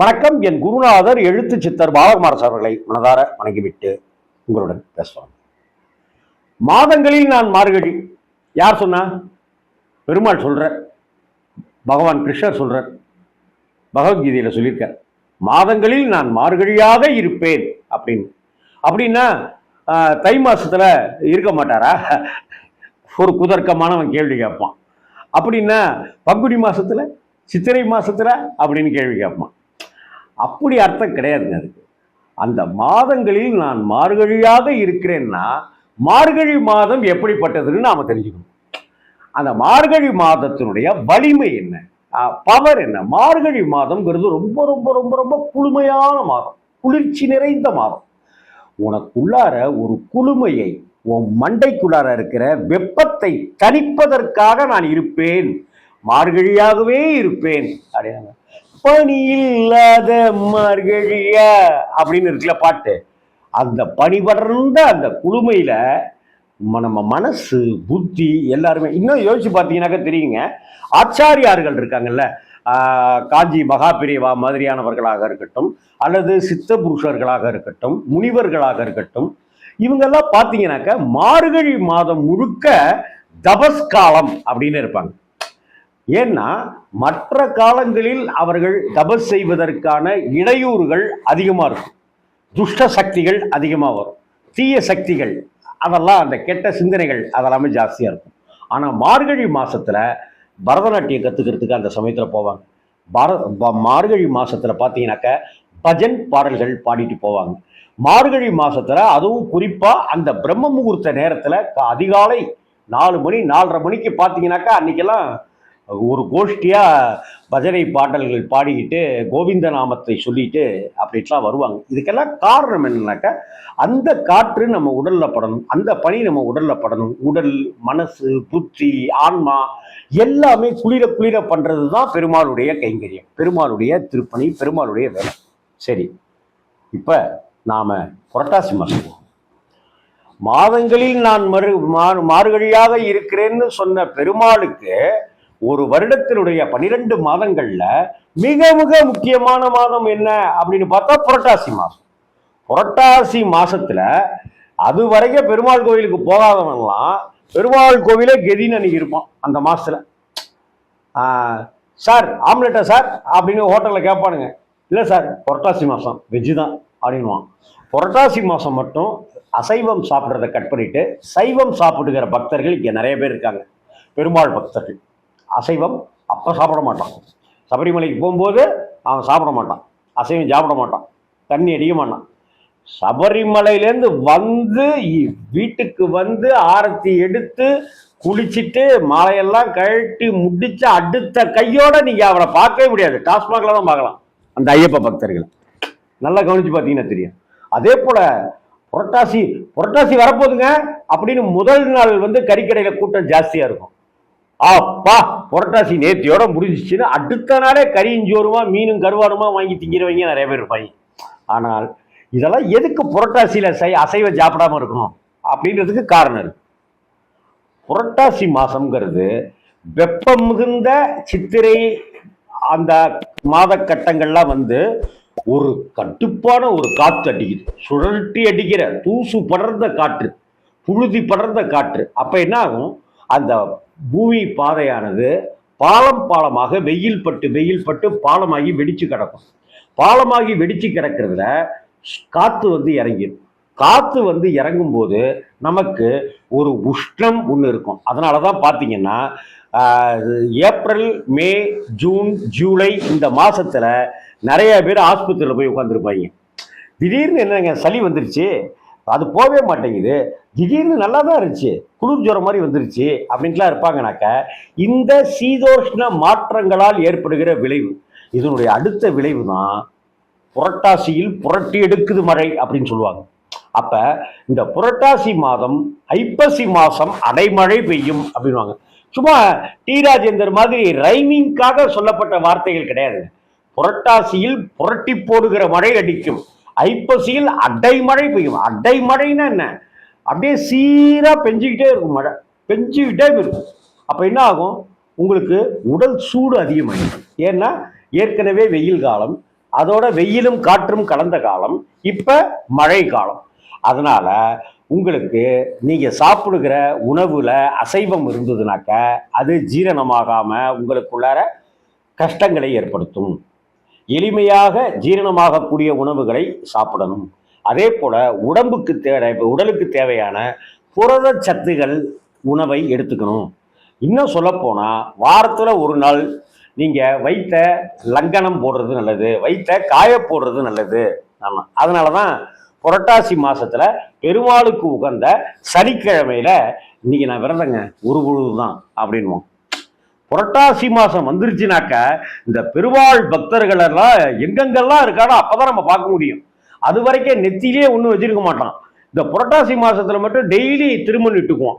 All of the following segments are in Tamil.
வணக்கம். என் குருநாதர் எழுத்து சித்தர் பாலகுமாரஸ் அவர்களை மனதார வணங்கிவிட்டு உங்களுடன் பேசுவாங்க மாதங்களில் நான் மார்கழி. யார் சொன்னா? பெருமாள் சொல்கிற பகவான் கிருஷ்ணர் சொல்கிறார் பகவத்கீதையில் சொல்லியிருக்கார். மாதங்களில் நான் மார்கழியாக இருப்பேன் அப்படின்னு. அப்படின்னா தை மாதத்தில் இருக்க மாட்டாரா? ஒரு குதர்க்கமானவன் கேள்வி கேட்பான். அப்படின்னா பங்குனி மாதத்தில் சித்திரை மாதத்தில் அப்படின்னு கேள்வி கேட்பான். அப்படி அர்த்தம் கிடையாதுங்க அதுக்கு. அந்த மாதங்களில் நான் மார்கழியாக இருக்கிறேன்னா மார்கழி மாதம் எப்படிப்பட்டதுன்னு நாம் தெரிஞ்சுக்கணும். அந்த மார்கழி மாதத்தினுடைய வலிமை என்ன? பவர் என்ன? மார்கழி மாதம்ங்கிறது ரொம்ப ரொம்ப ரொம்ப ரொம்ப குளுமையான மாதம். குளிர்ச்சி நிறைந்த மாதம். உனக்குள்ளார ஒரு குளுமையை உன் மண்டைக்குள்ளார இருக்கிற வெப்பத்தை தணிப்பதற்காக நான் இருப்பேன். மார்கழியாகவே இருப்பேன். அப்படின்னாங்க பணி இல்லாத மார்கழிய? அப்படின்னு இருக்குல்ல பாட்டு. அந்த பனி அந்த குழுமையில நம்ம மனசு புத்தி எல்லாருமே இன்னும் யோசிச்சு பார்த்தீங்கன்னாக்கா தெரியுங்க. ஆச்சாரியார்கள் இருக்காங்கல்ல. காஞ்சி மகாபிரிவா மாதிரியானவர்களாக இருக்கட்டும் அல்லது சித்த புருஷர்களாக இருக்கட்டும் முனிவர்களாக இருக்கட்டும் இவங்கெல்லாம் பார்த்தீங்கன்னாக்க மார்கழி மாதம் முழுக்க தபஸ்காலம் அப்படின்னு இருப்பாங்க. ஏன்னா மற்ற காலங்களில் அவர்கள் தபஸ் செய்வதற்கான இடையூறுகள் அதிகமாக இருக்கும். துஷ்ட சக்திகள் அதிகமாக வரும். தீய சக்திகள் அதெல்லாம் அந்த கெட்ட சிந்தனைகள் அதெல்லாமே ஜாஸ்தியாக இருக்கும். ஆனால் மார்கழி மாதத்தில் பரதநாட்டியம் கற்றுக்கிறதுக்கு அந்த சமயத்தில் போவாங்க. பார மார்கழி மாதத்தில் பார்த்தீங்கன்னாக்க பஜன் பாடல்கள் பாடிட்டு போவாங்க. மார்கழி மாதத்தில் அதுவும் குறிப்பாக அந்த பிரம்ம முகூர்த்த நேரத்தில் அதிகாலை நாலு மணி நாலரை மணிக்கு பார்த்தீங்கன்னாக்கா அன்றைக்கெல்லாம் ஒரு கோஷ்டியாக பஜனை பாடல்கள் பாடிக்கிட்டு கோவிந்த நாமத்தை சொல்லிட்டு அப்படின்லாம் வருவாங்க. இதுக்கெல்லாம் காரணம் என்னன்னாக்கா அந்த காற்று நம்ம உடலில் படணும் அந்த பனி நம்ம உடலில் படணும். உடல் மனசு புத்தி ஆன்மா எல்லாமே குளிர குளிர பண்ணுறது தான் பெருமாளுடைய கைங்கரியம் பெருமாளுடைய திருப்பணி பெருமாளுடைய வேலை. சரி இப்போ நாம் புரட்டாசி மாசம். மாதங்களில் நான் மறு மாறு மாறுகழியாக இருக்கிறேன்னு சொன்ன பெருமாளுக்கு ஒரு வருடத்தினுடைய பனிரெண்டு மாதங்கள்ல மிக மிக முக்கியமான மாதம் என்ன அப்படின்னு பார்த்தா புரட்டாசி மாதம். புரட்டாசி மாசத்துல அது வரைக்கும் பெருமாள் கோவிலுக்கு போகாதவன்லாம் பெருமாள் கோவிலே கெதின்னு அன்னைக்கு இருப்பான் அந்த மாசத்துல. சார் ஆம்லெட்டா சார்? அப்படின்னு ஹோட்டலில் கேட்பானுங்க. இல்லை சார் புரட்டாசி மாதம் வெஜ்ஜு தான் அப்படின்வான் புரட்டாசி மாதம் மட்டும் அசைவம் சாப்பிட்றத கட் பண்ணிட்டு சைவம் சாப்பிடுகிற பக்தர்கள் இங்கே நிறைய பேர் இருக்காங்க. பெருமாள் பக்தர்கள். அசைவம் அப்போ சாப்பிட மாட்டான். சபரிமலைக்கு போகும்போது அவன் சாப்பிட மாட்டான். அசைவம் சாப்பிட மாட்டான். தண்ணி அடிக்க மாட்டான். சபரிமலையிலேருந்து வந்து வீட்டுக்கு வந்து ஆரத்தி எடுத்து குளிச்சுட்டு மாலையெல்லாம் கழட்டி முடிச்ச அடுத்த கையோட நீங்கள் அவரை பார்க்கவே முடியாது. டாஸ்மாகில் தான் பார்க்கலாம். அந்த ஐயப்ப பக்தர்களை. நல்லா கவனிச்சு பார்த்தீங்கன்னா தெரியும். அதே போல் புரட்டாசி புரட்டாசி வரப்போகுதுங்க அப்படின்னு முதல் நாள் வந்து கறிக்கடையில் கூட்டம் ஜாஸ்தியாக இருக்கும். அப்பா புரட்டாசி நேர்த்தியோட முடிஞ்சிச்சுன்னா அடுத்த நாளே கறியும் சோறுமா மீனும் கருவாடுமா வாங்கி திங்கிறவங்க நிறைய பேர் இருப்பாங்க. ஆனால் இதெல்லாம் எதுக்கு புரட்டாசியில் சை அசைவ சாப்பிடாம இருக்கணும்? அப்படின்றதுக்கு காரணம் இருக்கு. புரட்டாசி மாதம்ங்கிறது வெப்பம் மிகுந்த சித்திரை அந்த மாதக்கட்டங்கள்லாம் வந்து ஒரு கட்டுப்பான ஒரு காற்று அடிக்குது. சுழட்டி அடிக்கிற தூசு படர்ந்த காற்று புழுதி படர்ந்த காற்று. அப்போ என்ன ஆகும் அந்த பூமி பாதையானது பாலம் பாலமாக வெயில் பட்டு வெயில் பட்டு பாலமாகி வெடிச்சு கிடக்கும். பாலமாகி வெடிச்சு கிடக்கிறதுல காற்று வந்து இறங்கிடும். காற்று வந்து இறங்கும் போது நமக்கு ஒரு உஷ்ணம் ஒன்று இருக்கும். அதனால தான் பார்த்தீங்கன்னா ஏப்ரல் மே ஜூன் ஜூலை இந்த மாதத்தில் நிறைய பேர் ஆஸ்பத்திரியில் போய் உட்காந்துருப்பாங்க திடீர்னு என்னங்க சளி வந்துருச்சு. அது போகவே மாட்டேங்குது. திடீர்னு நல்லா தான் இருந்துச்சு. குளிர் ஜுரம் மாதிரி வந்துருச்சு. அப்படின்ட்டுலாம் இருப்பாங்கனாக்க இந்த சீதோஷ்ண மாற்றங்களால் ஏற்படுகிற விளைவு. இதனுடைய அடுத்த விளைவு தான் புரட்டாசியில் புரட்டி எடுக்குது மழை அப்படின்னு சொல்லுவாங்க. அப்ப இந்த புரட்டாசி மாதம் ஐப்பசி மாசம் அடைமழை பெய்யும் அப்படின்வாங்க சும்மா டி ராஜேந்தர் மாதிரி ரைமிங்காக சொல்லப்பட்ட வார்த்தைகள் கிடையாது. புரட்டாசியில் புரட்டி போடுகிற மழை அடிக்கும். ஐப்பசியில் அடைமழை பெய்யும். அடைமழைன்னா என்ன? அப்படியே சீராக பெஞ்சிக்கிட்டே இருக்கும் மழை. பெஞ்சிக்கிட்டே இருக்கும். அப்போ என்ன ஆகும்? உங்களுக்கு உடல் சூடு அதிகமாகிடும் ஏன்னா ஏற்கனவே வெயில் காலம் அதோட வெயிலும் காற்றும் கலந்த காலம் இப்போ மழை காலம். அதனால் உங்களுக்கு நீங்கள் சாப்பிடுகிற உணவில் அசைவம் இருந்ததுனாக்க அது ஜீரணமாகாமல் உங்களுக்குள்ளார கஷ்டங்களை ஏற்படுத்தும். எளிமையாக ஜீரணமாகக்கூடிய உணவுகளை சாப்பிடணும். அதே போல் உடம்புக்கு தேவை உடலுக்கு தேவையான புரத சத்துகள் உணவை எடுத்துக்கணும். இன்னும் சொல்லப்போனால் வாரத்தில் ஒரு நாள் நீங்கள் வைத்த லங்கனம் போடுறது நல்லது வைத்த காய போடுறது நல்லது. ஆமாம் அதனால தான் புரட்டாசி மாதத்தில் பெருமாளுக்கு உகந்த சனிக்கிழமையில இன்னைக்கு நான் விரதங்க ஒரு பொழுது தான் அப்படின்வோம். புரட்டாசி மாதம் வந்துருச்சுனாக்க இந்த பெருமாள் பக்தர்களெல்லாம் எங்கெங்கெல்லாம் இருக்காரோ அப்பதான் நம்ம பார்க்க முடியும். அது வரைக்கும் நெத்திலேயே ஒன்றும் வச்சிருக்க மாட்டான். இந்த புரட்டாசி மாதத்தில் மட்டும் டெய்லி திருமணம் இட்டுக்குவான்.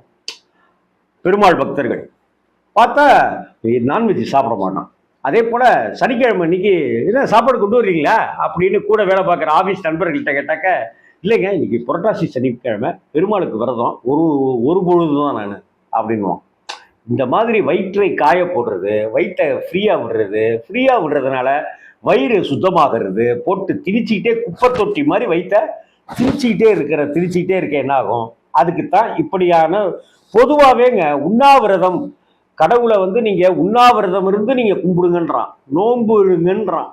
பெருமாள் பக்தர்கள். பார்த்தா நான்வெஜ் சாப்பிட மாட்டான். அதே போல் சனிக்கிழமை இன்னைக்கு என்ன சாப்பாடு கொண்டு வர்றீங்களா? அப்படின்னு கூட வேலை பார்க்குற ஆஃபீஸ் நண்பர்கள்ட்ட கேட்டாக்க இல்லைங்க இன்னைக்கு புரட்டாசி சனிக்கிழமை பெருமாளுக்கு விரதம் ஒரு ஒரு பொழுது தான் நான் அப்படின்வான் இந்த மாதிரி வயிற்றை காய போடுறது வயிற்றை ஃப்ரீயாக விடுறது ஃப்ரீயாக விடுறதுனால வயிறு சுத்தமாகிறது போட்டு திணிச்சிக்கிட்டே குப்பை தொட்டி மாதிரி வயிற்ற திணிச்சிக்கிட்டே இருக்கிற திணிச்சிக்கிட்டே இருக்க என்ன ஆகும்? அதுக்கு தான் இப்படியான பொதுவாகவேங்க உண்ணாவிரதம். கடவுளை வந்து நீங்கள் உண்ணாவிரதம் இருந்து நீங்கள் கும்பிடுங்கன்றான். நோன்பு இருங்கன்றான்.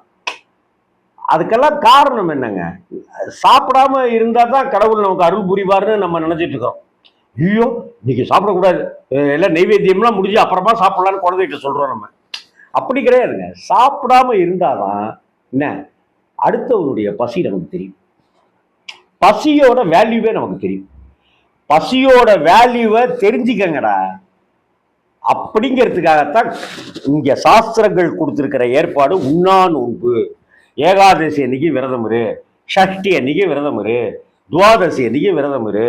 அதுக்கெல்லாம் காரணம் என்னங்க? சாப்பிடாம இருந்தால் தான் கடவுள் நமக்கு அருள் புரிவார்னு நம்ம நினச்சிட்டு இருக்கோம். ஐயோ இன்னைக்கு சாப்பிடக்கூடாது. எல்லாம் நெய்வேத்தியம்லாம் முடிஞ்சு அப்புறமா சாப்பிடலான்னு குழந்தைகிட்ட சொல்கிறோம் நம்ம. அப்படி கிடையாதுங்க. சாப்பிடாம இருந்தாதான் என்ன? அடுத்தவருடைய பசி நமக்கு தெரியும். பசியோட வேல்யூவே நமக்கு தெரியும். பசியோட வேல்யூவை தெரிஞ்சுக்கங்கடா. அப்படிங்கிறதுக்காகத்தான் இங்கே சாஸ்திரங்கள் கொடுத்துருக்கிற ஏற்பாடு உண்ணா நோன்பு ஏகாதசி அன்னைக்கு விரதம் இரு. ஷஷ்டி அன்னைக்கு விரதம் இரு. துவாதசி அன்னைக்கு விரதம் இரு.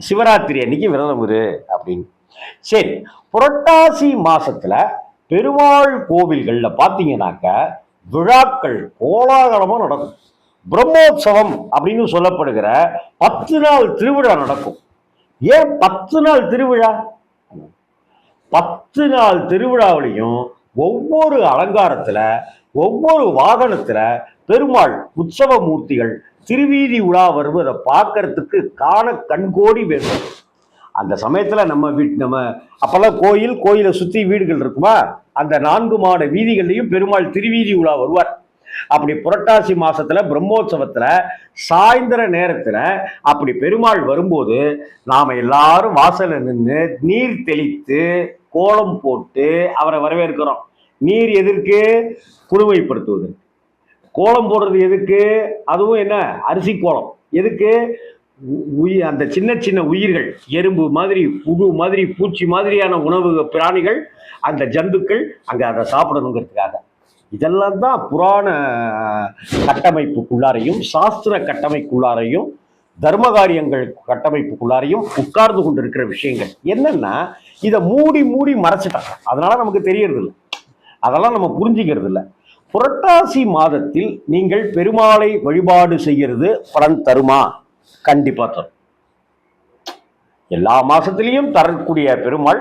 சிவராத்திரி அன்னைக்கு விரதம் இரு அப்படின்னு. சரி புரட்டாசி மாசத்துல பெருமாள் கோவில்கள்ல பாத்தீங்கன்னாக்க விழாக்கள் கோலாகலமா நடக்கும். பிரம்மோற்சவம் அப்படின்னு சொல்லப்படுகிற பத்து நாள் திருவிழா நடக்கும். ஏன் பத்து நாள் திருவிழா? பத்து நாள் திருவிழாவிலையும் ஒவ்வொரு அலங்காரத்துல ஒவ்வொரு வாகனத்துல பெருமாள் உற்சவ மூர்த்திகள் திருவீதி உலா வருவதை பார்க்கறதுக்கு காண கண்கோடி வேண்டும் அந்த சமயத்துல நம்ம வீட் நம்ம அப்பெல்லாம் கோயில் கோயிலை சுத்தி வீடுகள் இருக்குமா? அந்த நான்கு மாட வீதிகள்லையும் பெருமாள் திருவீதி உலா வருவார். அப்படி புரட்டாசி மாசத்துல பிரம்மோற்சவத்துல சாயந்தர நேரத்துல அப்படி பெருமாள் வரும்போது நாம எல்லாரும் வாசல்ல நின்று நீர் தெளித்து கோலம் போட்டு அவரை வரவேற்கிறோம். நீர் எதற்கு? புதுமைப்படுத்துவதற்கு கோலம் போடுறது எதுக்கு? அதுவும் என்ன? அரிசி கோலம். எதுக்கு? உயிர் அந்த சின்ன சின்ன உயிர்கள் எறும்பு மாதிரி புழு மாதிரி பூச்சி மாதிரியான உணவு பிராணிகள் அந்த ஜந்துக்கள் அங்கே அதை சாப்பிடணுங்கிறதுக்காக. இதெல்லாம் தான் புராண கட்டமைப்புக்குள்ளாரையும் சாஸ்திர கட்டமைப்புக்குள்ளாரையும் தர்மகாரியங்கள் கட்டமைப்புக்குள்ளாரையும் உட்கார்ந்து கொண்டிருக்கிற விஷயங்கள். என்னன்னா இதை மூடி மூடி மறைச்சிட்டாங்க. அதனால நமக்கு தெரியறது இல்லை அதெல்லாம் நம்ம புரிஞ்சுக்கிறது இல்லை புரட்டாசி மாதத்தில் நீங்கள் பெருமாளை வழிபாடு செய்கிறது பலன் தருமா? கண்டிப்பாக தரும். எல்லா மாதத்துலேயும் தரக்கூடிய பெருமாள்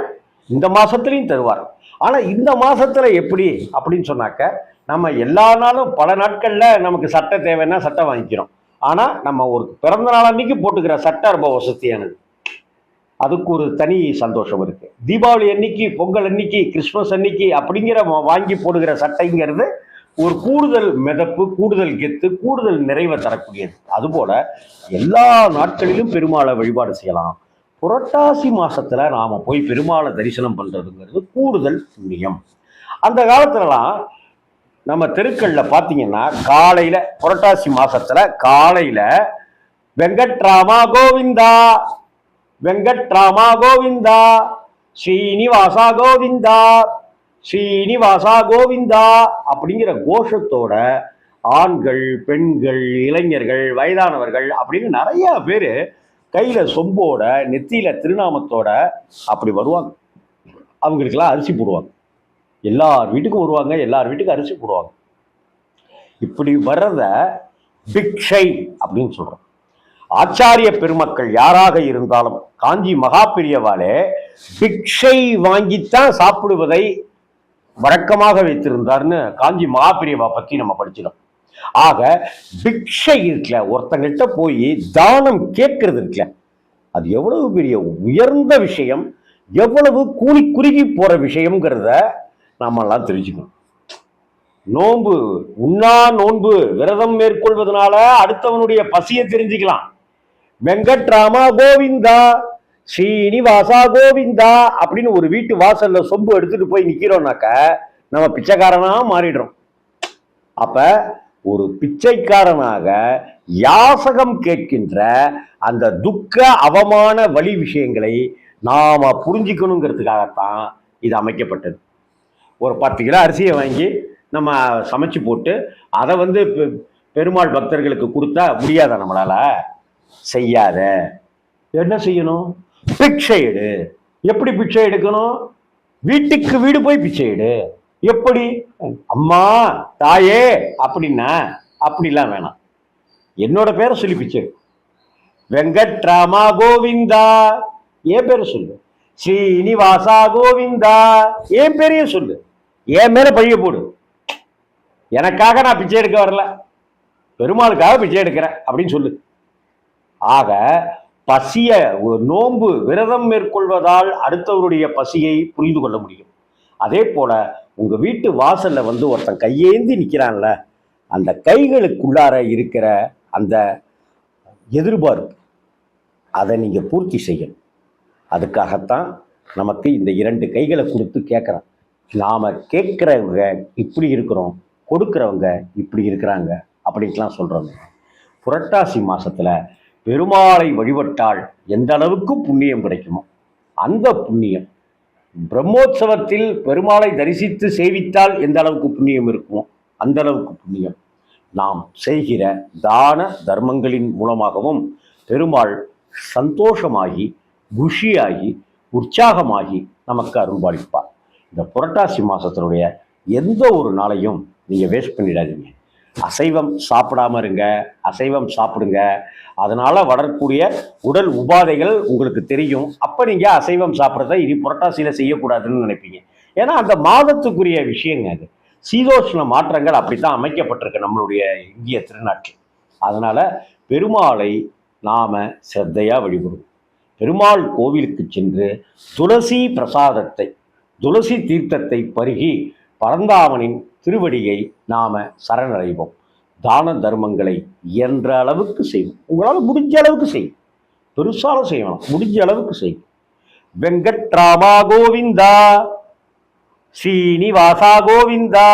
இந்த மாதத்துலேயும் தருவார். ஆனால் இந்த மாதத்தில் எப்படி அப்படின்னு சொன்னாக்க நம்ம எல்லா நாளும் பல நாட்களில் நமக்கு சட்டை தேவைன்னா சட்டை வாங்கிக்கிறோம். ஆனால் நம்ம ஒரு பிறந்த நாள் அன்னைக்கு போட்டுக்கிற சட்டை ரொம்ப வசதியானது. அதுக்கு ஒரு தனி சந்தோஷம் இருக்குது தீபாவளி அன்னைக்கு பொங்கல் அன்னைக்கு கிறிஸ்மஸ் அன்னைக்கு அப்படிங்கிற வாங்கி போடுகிற சட்டைங்கிறது ஒரு கூடுதல் மிதப்பு கூடுதல் கெத்து கூடுதல் நிறைவை தரக்கூடியது. அதுபோல எல்லா நாட்களிலும் பெருமாளை வழிபாடு செய்யலாம். புரட்டாசி மாசத்துல நாம போய் பெருமாளை தரிசனம் பண்றதுங்கிறது கூடுதல் புண்ணியம். அந்த காலத்துலலாம் நம்ம தெருக்கள்ல பாத்தீங்கன்னா காலையில புரட்டாசி மாசத்துல காலையில வெங்கட்ராமா கோவிந்தா வெங்கட்ராமா கோவிந்தா ஸ்ரீனிவாசா கோவிந்தா ஸ்ரீனிவாசா கோவிந்தா அப்படிங்கிற கோஷத்தோட ஆண்கள் பெண்கள் இளைஞர்கள் வயதானவர்கள் அப்படின்னு நிறைய பேர் கையில் சொம்போட நெத்தியில் திருநாமத்தோட அப்படி வருவாங்க. அவங்களுக்கெல்லாம் அரிசி போடுவாங்க. எல்லார் வீட்டுக்கும் வருவாங்க எல்லார் வீட்டுக்கும் அரிசி போடுவாங்க. இப்படி வர்றத பிக்ஷை அப்படின்னு சொல்கிறோம் ஆச்சாரிய பெருமக்கள் யாராக இருந்தாலும் காஞ்சி மகா பெரியவாளே பிக்ஷை வாங்கித்தான் சாப்பிடுவதை வழக்கமாக வைத்திருந்தார்னு காஞ்சி மகாபிரியவா பத்தி நம்ம படிச்சிடும் ஆக பிக்ஷை இருக்கல ஒருத்தங்கிட்ட போய் தானம் கேட்கறது இருக்கல அது எவ்வளவு பெரிய உயர்ந்த விஷயம் எவ்வளவு கூலி குறுகி போற விஷயம்ங்கிறத நம்மெல்லாம் எல்லாம் தெரிஞ்சுக்கணும். நோன்பு உண்ணா நோன்பு விரதம் மேற்கொள்வதனால அடுத்தவனுடைய பசியை தெரிஞ்சுக்கலாம். வெங்கட்ராமா கோவிந்தா ஸ்ரீனிவாசா கோவிந்தா அப்படின்னு ஒரு வீட்டு வாசல்ல சொம்பு எடுத்துட்டு போய் நிக்கிறோம்னாக்க நம்ம பிச்சைக்காரனா மாறிடுறோம். அப்ப ஒரு பிச்சைக்காரனாக யாசகம் கேட்கின்ற அந்த துக்க அவமான வழி விஷயங்களை நாம புரிஞ்சுக்கணுங்கிறதுக்காகத்தான் இது அமைக்கப்பட்டது. ஒரு பத்து கிலோ அரிசியை வாங்கி நம்ம சமைச்சு போட்டு அதை வந்து பெ- பெருமாள் பக்தர்களுக்கு கொடுத்தா முடியாத நம்மளால? செய்யாத. என்ன செய்யணும்? பிச்சை எடு. எப்படி பிச்சை எடுக்கணும்? வீட்டுக்கு வீடு போய் பிச்சை எடு. எப்படி? அம்மா தாயே அப்படின்னா அப்படிலாம் வேணாம். என்னோட பேரை சொல்லி பிச்சை வெங்கட் வெங்கட்ராமா கோவிந்தா. என் பேரை சொல்லு. ஸ்ரீனிவாசா கோவிந்தா. என் பேரையும் சொல்லு. என் மேல பைய போடு. எனக்காக நான் பிச்சை எடுக்க வரல. பெருமாளுக்காக பிச்சை எடுக்கிறேன் அப்படின்னு சொல்லு. ஆக பசிய ஒரு நோன்பு விரதம் மேற்கொள்வதால் அடுத்தவருடைய பசியை புரிந்து கொள்ள முடியும். அதே போல உங்க வீட்டு வாசல்ல வந்து ஒருத்தன் கையேந்தி நிற்கிறான்ல அந்த கைகளுக்குள்ளார இருக்கிற அந்த எதிர்பார்ப்பு அதை நீங்க பூர்த்தி செய்யணும். அதுக்காகத்தான் நமக்கு இந்த இரண்டு கைகளை கொடுத்து கேட்குறோம் நாம கேட்குறவங்க இப்படி இருக்கிறோம் கொடுக்குறவங்க இப்படி இருக்கிறாங்க அப்படின்ட்டுலாம் சொல்றோங்க. புரட்டாசி மாதத்தில் பெருமாளை வழிபட்டால் எந்த அளவுக்கு புண்ணியம் கிடைக்குமோ அந்த புண்ணியம். பிரம்மோற்சவத்தில் பெருமாளை தரிசித்து சேவித்தால் எந்த அளவுக்கு புண்ணியம் இருக்குமோ அந்த அளவுக்கு புண்ணியம். நாம் செய்கிற தான தர்மங்களின் மூலமாகவும் பெருமாள் சந்தோஷமாகி குஷியாகி உற்சாகமாகி நமக்கு அருள்பாளிப்பார் இந்த புரட்டாசி மாதத்தினுடைய எந்த ஒரு நாளையும் நீங்கள் வேஸ்ட் பண்ணிடாதீங்க. அசைவம் சாப்பிடாம இருங்க அசைவம் சாப்பிடுங்க. அதனால வரக்கூடிய உடல் உபாதைகள் உங்களுக்கு தெரியும். அப்போ நீங்கள் அசைவம் சாப்பிட்றத இனி புரட்டாசியில் செய்யக்கூடாதுன்னு நினைப்பீங்க. ஏன்னா அந்த மாதத்துக்குரிய விஷயங்க அது. சீதோஷ்ண மாற்றங்கள் அப்படித்தான் அமைக்கப்பட்டிருக்கு நம்மளுடைய இந்திய திருநாட்டில். அதனால பெருமாளை நாம சிரத்தையா வழிபடுவோம். பெருமாள் கோவிலுக்கு சென்று துளசி பிரசாதத்தை துளசி தீர்த்தத்தை பருகி பரந்தாமனின் திருவடியை நாம சரணடைவோம். தான தர்மங்களை இயன்ற அளவுக்கு செய்வோம். உங்களால் முடிஞ்ச அளவுக்கு செய்யும். பெருசால செய்யணும் முடிஞ்ச அளவுக்கு செய்யும். வெங்கட்ராமா கோவிந்தா ஸ்ரீனிவாசா கோவிந்தா